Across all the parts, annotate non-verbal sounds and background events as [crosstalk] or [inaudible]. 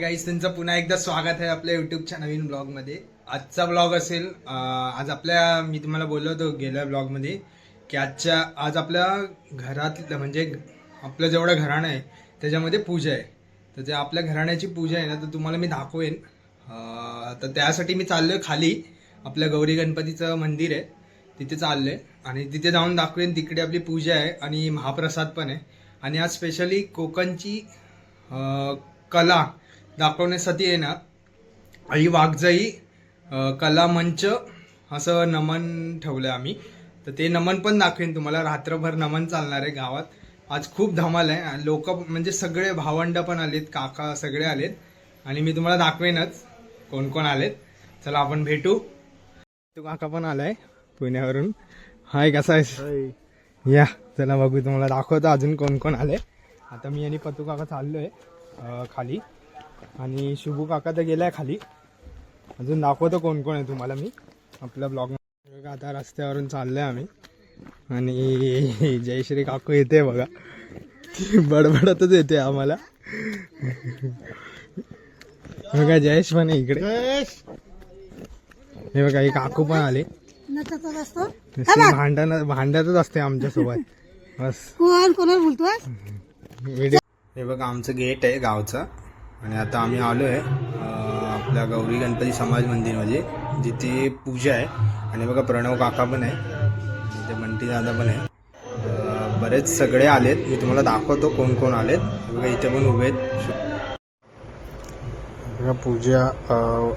Guys तुमचं पुन्हा एकदा स्वागत आहे आपल्या युट्यूबच्या नवीन ब्लॉगमध्ये आजचा ब्लॉग असेल आज आपल्या मी तुम्हाला बोललो होतो गेल्या ब्लॉगमध्ये की आजच्या आज आपल्या घरात म्हणजे आपलं जेवढं घराणं आहे त्याच्यामध्ये पूजा आहे. तर ते आपल्या घराण्याची पूजा आहे ना तर तुम्हाला मी दाखवेन. तर त्यासाठी मी चाललो आहे खाली. आपल्या गौरी गणपतीचं मंदिर आहे तिथे चाललोय. आणि तिथे जाऊन दाखवेन तिकडे आपली पूजा आहे आणि महाप्रसाद पण आहे. आणि आज स्पेशली कोकणची कला दाखवण्यासाठी आहे ना आई वाघजाई अं, कला मंच असं नमन ठेवलं आम्ही. तर ते नमन पण दाखवेन तुम्हाला. रात्रभर नमन चालणार आहे गावात. आज खूप धमाल आहे. लोक म्हणजे सगळे भावंड पण आलेत काका सगळे आलेत. आणि मी तुम्हाला दाखवेनच कोण कोण आलेत. चला आपण भेटू. तो काका पण आलाय पुण्यावरून. हाय कसा आहेस? या चला बघू तुम्हाला दाखवतो अजून कोण कोण आले. आता मी आणि पतू काका चाललोय खाली. आणि शुभू काका तर गेलाय खाली. अजून दाखवतो कोण कोण आहे तुम्हाला मी. आपल्या ब्लॉग आता रस्त्यावरून चाललोय आम्ही. आणि जयश्री काकू येते बघा. ती बडबडतच येते आम्हाला. बघा जयेश पण आहे इकडे. हे बघा ही काकू पण आले. भांडण भांडतच असते आमच्यासोबत बस. कोण कोणाला बोलतोय व्हिडिओ हे बघा आमचं गेट आहे गावचं. आणि आता आम्ही आलो आहे आपल्या गौरी गणपती समाज मंदिरमध्ये जिथे पूजा आहे. आणि बघा प्रणव काका पण आहे. तिथे ते बंटी दादा पण आहे. बरेच सगळे आलेत. मी तुम्हाला दाखवतो कोण कोण आलेत. बघा इथे पण उभे आहेत. बघा पूजा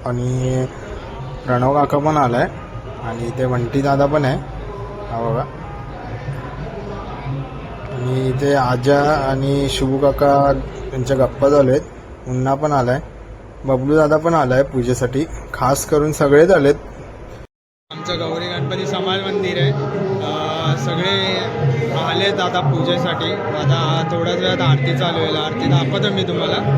आणि प्रणव काका पण आलाय. आणि इथे बंटी दादा पण आहे. हा बघा. आणि इथे आजा आणि शुभू काका त्यांच्या गप्पा चालू आहेत. मुन्ना पण आलाय. बबलू दादा पण आलाय पूजेसाठी. खास करून सगळेच आलेत. आमचं गौरी गणपती समाज मंदिर आहे. सगळे आलेत आता पूजेसाठी. आता थोड्याच वेळात आरती चालू आहे आरती दाखवतो मी तुम्हाला.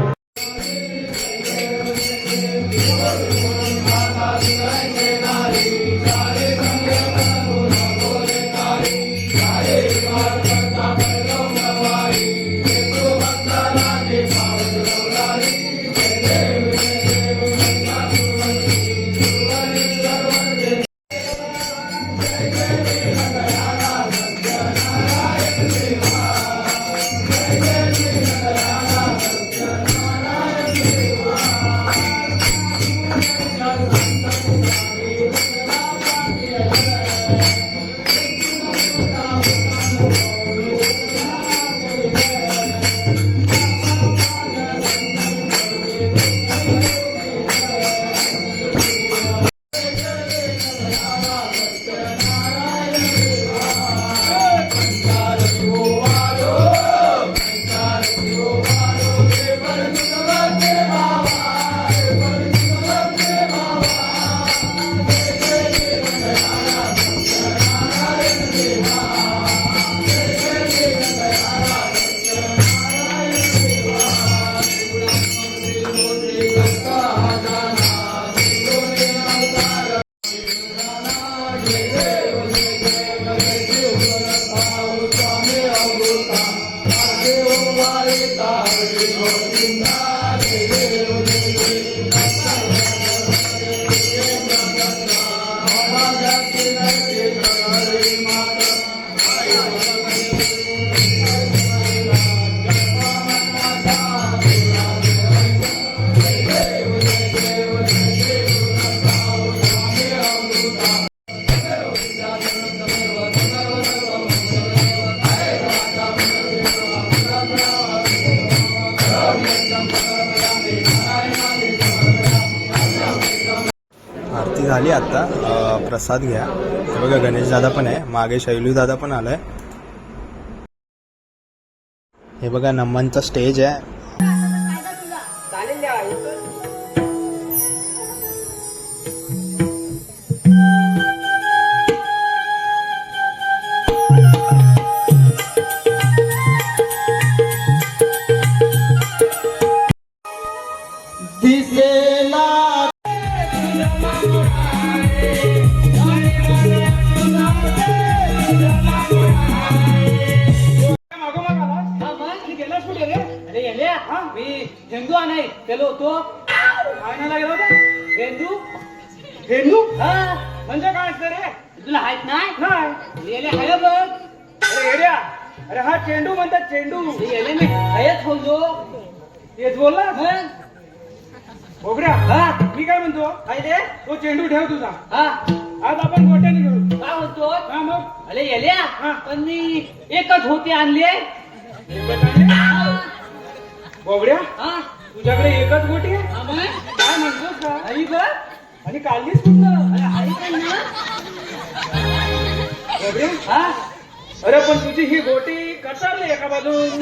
झाली आता. प्रसाद घ्या. हे बघा गणेश दादा पण आहे. मागे शैलू दादा पण आलाय. हे बघा नमनचा स्टेज आहे. म्हणजे काय असतं रे? तुला हायत नाही? हाय बघ. अरे येड्या. अरे हा चेंडू म्हणतात चेंडू. ते येले मी हायच बोललो तेच बोलला? मग हा. मी काय म्हणतो? काय तो? चेंडू ठेव तुझा. हा. आज आपण गोट्याने घेऊ. काय म्हणतो? हा मग. अरे येल्या हा. पण मी एकच होते आणले? बोबड्या हा. तुझ्याकडे एकच गोटी आहे? हा मग? काय म्हणतोस का? आई बघ. काढलीस कुठलं अरे आई काय ना? बोबड्या हा? अरे पण तुझी ही गोटी कचारली एका बाजून.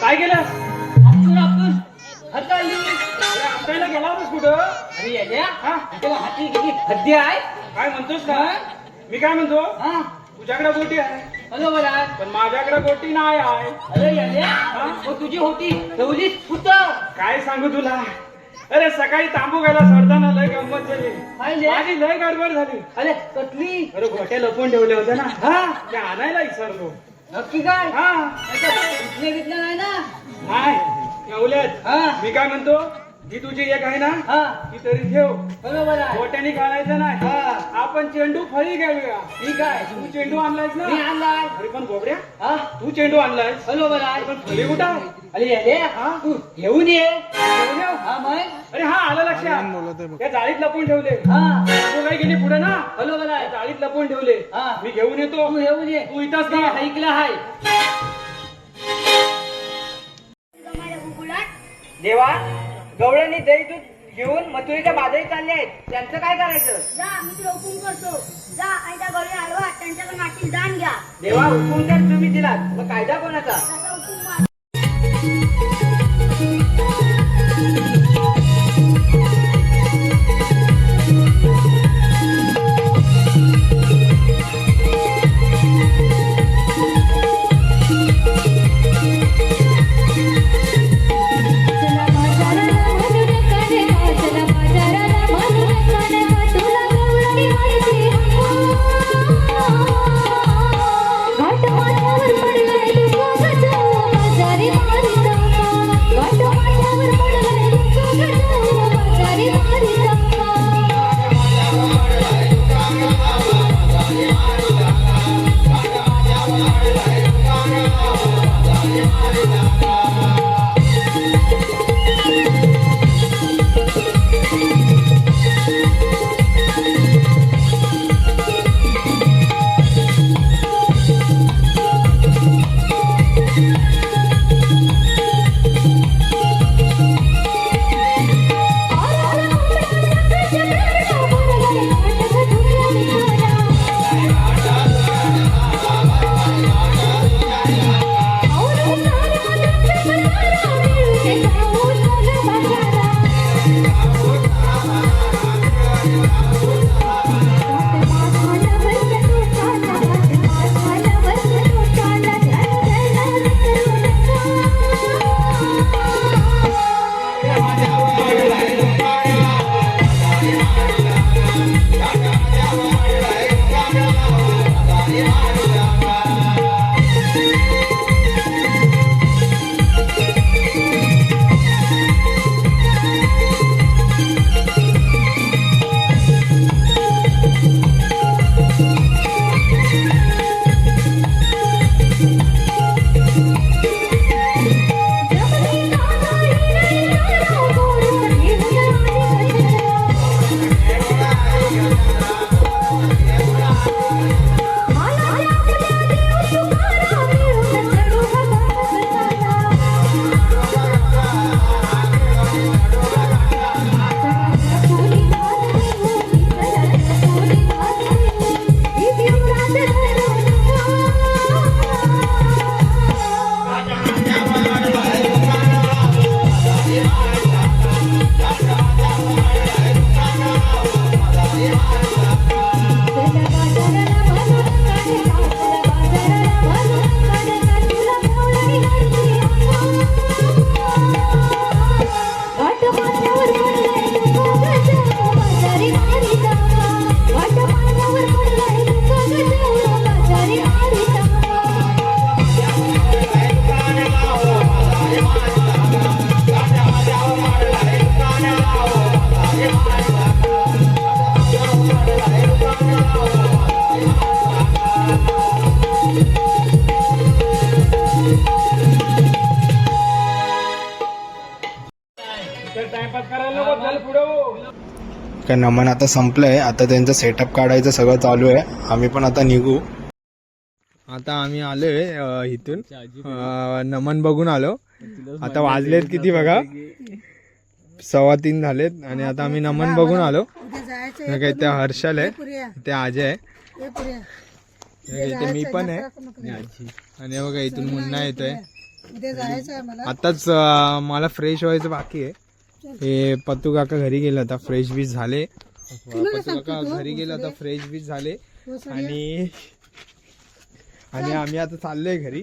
काय केलं? आपल्याला गेला होतास कुठं? अरे हा? हाती किती हद्दी आहे. काय म्हणतोस का? मी काय म्हणतो? हा? तुझ्याकडे गोटी आहे. हॅलो बरा पण माझ्याकडे गोटी नाही आहे. अरे मग तुझी होती. ठेवलीच फुट. काय सांगू तुला? अरे सकाळी तांबू घ्यायला सोडताना लय गंमत झाली. माझी लय गडबड झाली. अरे कसली? अरे गोट्या लपवून ठेवले होते ना. हा? ते आणायला विसरलो. नक्की काय? हा. विकले नाही ना? नाही ठेवल्यात हा. मी काय म्हणतो ही तुझी एक आहे ना हा. ती तरी ठेव. बरोबर गोट्याने काढायचं नाही. हा. आपण चेंडू फळी घेऊया ठीक आहे तू चेंडू आणलायस ना? आणलाय. अरे पण बोबड्या हा. तू चेंडू आणलायस. बरोबर आहे. पण फळी कुठं अरे येले हा? घेऊन ये. घेऊन येऊ? हा मग? अरे हा आलं लक्षात. त्या जाळीत लपून ठेवले. हा. तू काय गेली पुढे ना? बरोबर आहे जाळीत लपून ठेवले. हा. मी घेऊन येतो. तू घेऊन ये. तू इथंच मी थांब. ऐकलं आहे देवा गवळणी दही दूध घेऊन मथुरीच्या बाजारी चालले आहेत. त्यांचं काय करायचं? जा मी तुला हुकूम करतो. जा आणि त्या गवळी आडवा त्यांच्याकडे मागील दान घ्या. देवा हुकूम तर तुम्ही दिलात. मग कायदा कोणाचा? नमन आता संपलंय. आता त्यांचं सेटअप काढायचं सगळं चालू आहे. आम्ही पण आता निघू. आता आम्ही आलोय इथून. नमन बघून आलो. आता वाजलेत किती बघा? सव्वा तीन झालेत आणि आता आम्ही नमन बघून आलो. काय ते हर्षल आहे ते अजय आहे. इथे मी पण आहे. आणि बघा इथून मुन्ना येतोय. आताच मला. फ्रेश व्हायचं बाकी आहे. हे पत्तू काका घरी गेले आता फ्रेश बीज झाले. पत्तू काका घरी गेले आता फ्रेश बीज झाले. आणि आणि आम्ही आता चाललोय घरी.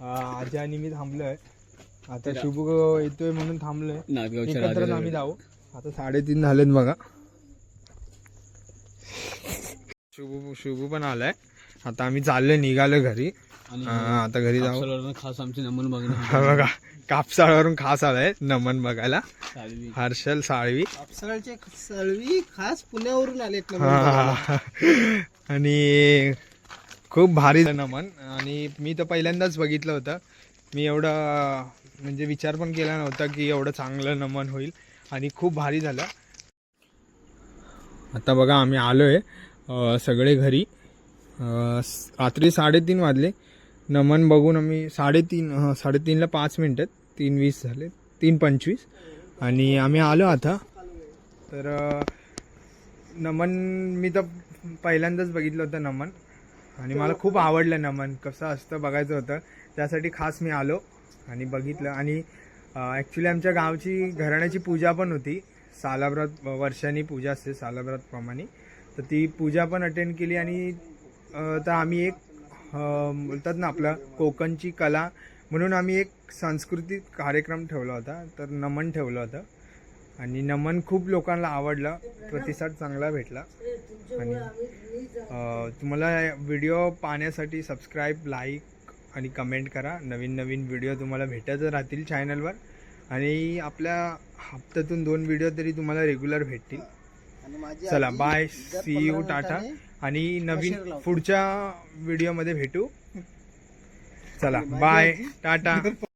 आजी आणि मी थांबलोय. आता शुभू येतोय म्हणून थांबलोय. एकत्रच आम्ही जाऊ. आता साडेतीन झालेत बघा. शुभू शुभू पण आलाय. आता आम्ही चाललोय निघालोय घरी. आता घरी जाऊ. खास आमचे नमन बघणं हा बघा. कापसाळवरून खास आलाय नमन बघायला. हर्षल साळवी. कापसाळचे सळवी खास पुण्यावरून हा. आणि खूप भारी नमन. आणि मी तर पहिल्यांदाच बघितलं होतं. मी एवढं म्हणजे विचार पण केला नव्हता की एवढं चांगलं नमन होईल. आणि खूप भारी झालं. आता बघा आम्ही आलोय अं, सगळे घरी. रात्री साडेतीन वाजले. नमन बघून आम्ही साडेतीन साडेतीनला पाच मिनटं तीन वीस झाले. तीन पंचवीस. आणि आम्ही आलो आता. तर नमन मी तर पहिल्यांदाच बघितलं होतं नमन. आणि मला खूप आवडलं नमन. कसं असतं बघायचं होतं. त्यासाठी खास मी आलो आणि बघितलं. आणि ॲक्च्युली आमच्या गावची घराण्याची पूजा पण होती. सालाभरात वर्षांनी पूजा असते सालाभरातप्रमाणे तर ती पूजा पण अटेंड केली आणि तर आम्ही एक बोलतात ना आपलं कोकणची कला. म्हणून आम्ही एक सांस्कृतिक कार्यक्रम ठेवला होता तर नमन ठेवलं होतं. आणि नमन खूप लोकांना आवडलं प्रतिसाद चांगला भेटला. आणि तुम्हाला व्हिडिओ पाहण्यासाठी सबस्क्राईब लाईक आणि कमेंट करा. नवीन नवीन व्हिडिओ तुम्हाला भेटतच राहतील चॅनलवर आणि आपल्या हप्त्यातून दोन व्हिडिओ तरी तुम्हाला रेग्युलर भेटतील. चला बाय सी यू टाटा. आणि नवीन. पुढच्या व्हिडिओमध्ये भेटू. चला बाय टाटा. [laughs]